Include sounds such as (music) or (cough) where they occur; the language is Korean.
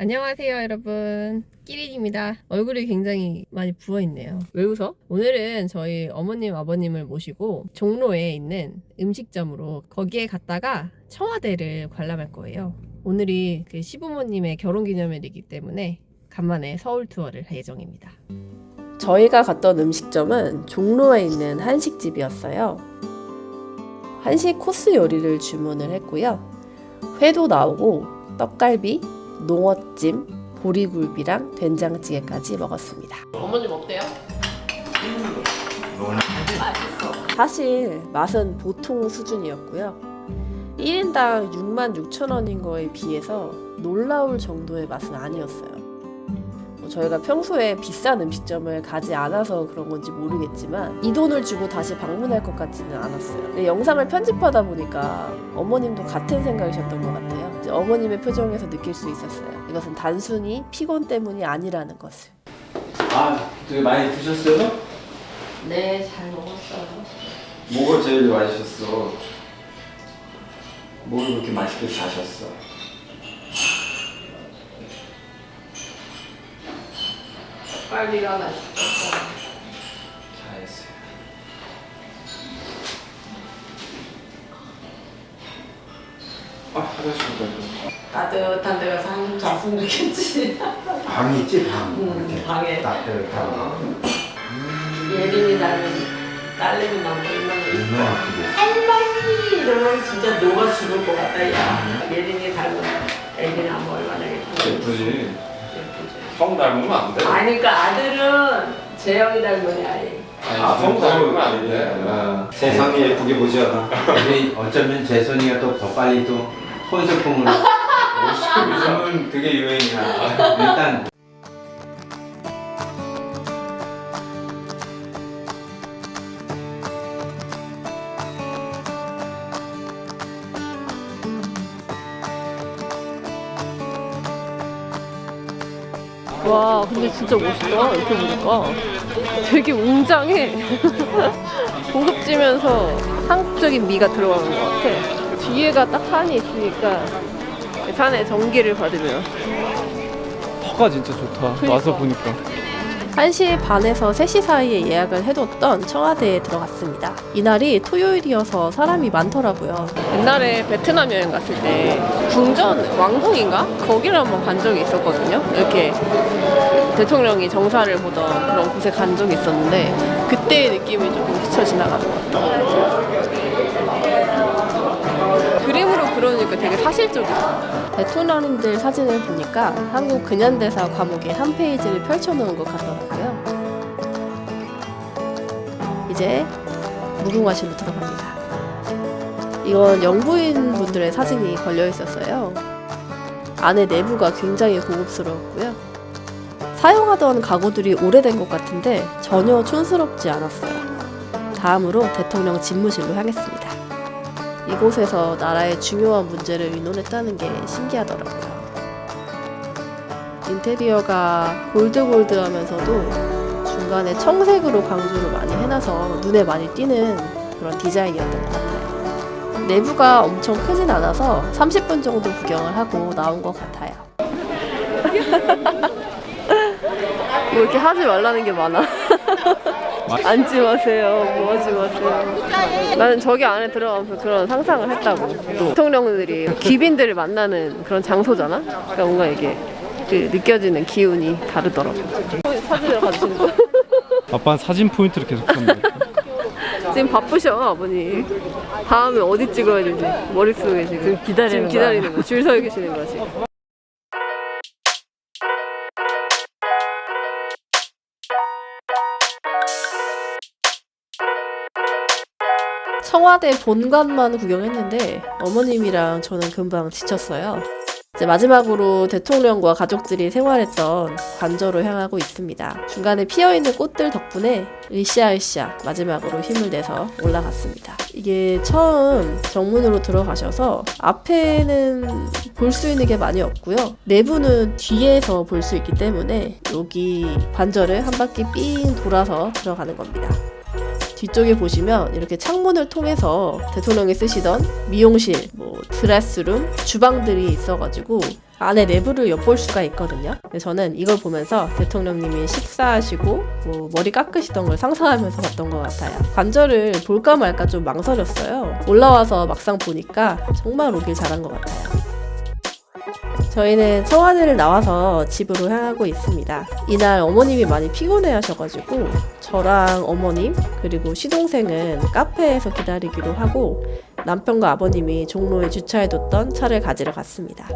안녕하세요, 여러분. 끼리입니다. 얼굴이 굉장히 많이 부어있네요. 왜 웃어? 오늘은 저희 어머님, 아버님을 모시고 종로에 있는 음식점으로 거기에 갔다가 청와대를 관람할 거예요. 오늘이 그 시부모님의 결혼 기념일이기 때문에 간만에 서울 투어를 할 예정입니다. 저희가 갔던 음식점은 종로에 있는 한식집이었어요. 한식 코스 요리를 주문을 했고요. 회도 나오고 떡갈비, 농어찜, 보리굴비랑 된장찌개까지 먹었습니다. 어머님 어때요? 사실 맛은 보통 수준이었고요. 1인당 6만 6천 원인 거에 비해서 놀라울 정도의 맛은 아니었어요. 뭐 저희가 평소에 비싼 음식점을 가지 않아서 그런 건지 모르겠지만 이 돈을 주고 다시 방문할 것 같지는 않았어요. 영상을 편집하다 보니까 어머님도 같은 생각이셨던 것 같아요. 이제 어머님의 표정에서 느낄 수 있었어요. 이것은 단순히 피곤 때문이 아니라는 것을. 아, 되게 많이 드셨어요? 네, 잘 먹었어요. 뭐가 제일 맛있었어? 뭘 그렇게 맛있게 사셨어? 빨리가 맛있었어요. 아, 화장실 좀. 따뜻한 데 가서 한숨 잤으면 좋겠지. 방이 있지 방 음, 이렇게 방에. 따뜻한 거 예린이 닮은 딸내미 나면 얼마나 얼마나 크게 할머니 이러면 진짜 녹아 죽을 것 같다 야 예린이 닮은 애기 나면 얼마나 예쁘지 예쁘지. 예쁘지 성 닮으면 안 돼. 아니 그러니까 아들은 재영이 닮은 아이 아, 성 닮으면 안 돼. 아, 세상이 예쁘게 보지 않아 (laughs) 근데 어쩌면 재선이가 또 더 빨리 또 혼수품으로. 요즘은 그게 유행이야. 일단 와 근데 진짜 멋있다. 이렇게 보니까. 되게 웅장해. (laughs) 고급지면서 한국적인 미가 들어가는 것 같아 뒤에가 딱 산이 있으니까 산에 전기를 받으면 허가 진짜 좋다. 그러니까. 와서 보니까. 1시 반에서 3시 사이에 예약을 해뒀던 청와대에 들어갔습니다. 이날이 토요일이어서 사람이 많더라고요. 옛날에 베트남 여행 갔을 때 궁전 왕궁인가? 거기를 한번 간 적이 있었거든요. 이렇게 대통령이 정사를 보던 그런 곳에 간 적이 있었는데 그때의 느낌이 조금 스쳐 지나가는 것 같아요. 되게 사실적이다. 대통령님들 사진을 보니까 한국 근현대사 과목의 한 페이지를 펼쳐놓은 것 같더라고요. 이제 무궁화실로 들어갑니다. 이건 영부인 분들의 사진이 걸려 있었어요. 안에 내부가 굉장히 고급스러웠고요. 사용하던 가구들이 오래된 것 같은데 전혀 촌스럽지 않았어요. 다음으로 대통령 집무실로 향했습니다. 이곳에서 나라의 중요한 문제를 의논했다는 게 신기하더라고요. 인테리어가 골드골드 하면서도 중간에 청색으로 강조를 많이 해놔서 눈에 많이 띄는 그런 디자인이었던 것 같아요. 내부가 엄청 크진 않아서 30분 정도 구경을 하고 나온 것 같아요. (laughs) 뭐 이렇게 하지 말라는 게 많아. (laughs) 앉지 마세요. 뭐 하지 마세요. 나는 저기 안에 들어가면서 그런 상상을 했다고. 또 대통령들이 귀빈들을 만나는 그런 장소잖아. 그러니까 뭔가 이게 그 느껴지는 기운이 다르더라고. 사진을 가주시는 거. 아빠는 사진 포인트를 계속 찾는 지금 바쁘셔 아버님. 다음에 어디 찍어야 되지? 머릿속에 지금 기다리는 지금 기다리는 거. 줄서 계시는 거야 지금. 청와대 본관만 구경했는데 어머님이랑 저는 금방 지쳤어요. 이제 마지막으로 대통령과 가족들이 생활했던 관저로 향하고 있습니다. 중간에 피어있는 꽃들 덕분에 으쌰으쌰 마지막으로 힘을 내서 올라갔습니다. 이게 처음 정문으로 들어가셔서 앞에는 볼 수 있는 게 많이 없고요. 내부는 뒤에서 볼 수 있기 때문에 여기 관저를 한 바퀴 삥 돌아서 들어가는 겁니다. 뒤쪽에 보시면 이렇게 창문을 통해서 대통령이 쓰시던 미용실, 뭐 드레스룸, 주방들이 있어가지고 안에 내부를 엿볼 수가 있거든요. 저는 이걸 보면서 대통령님이 식사하시고 뭐 머리 깎으시던 걸 상상하면서 봤던 것 같아요. 관절을 볼까 말까 좀 망설였어요. 올라와서 막상 보니까 정말 오길 잘한 것 같아요. 저희는 청와대를 나와서 집으로 향하고 있습니다. 이날 어머님이 많이 피곤해 하셔가지고 저랑 어머님 그리고 시동생은 카페에서 기다리기로 하고 남편과 아버님이 종로에 주차해뒀던 차를 가지러 갔습니다.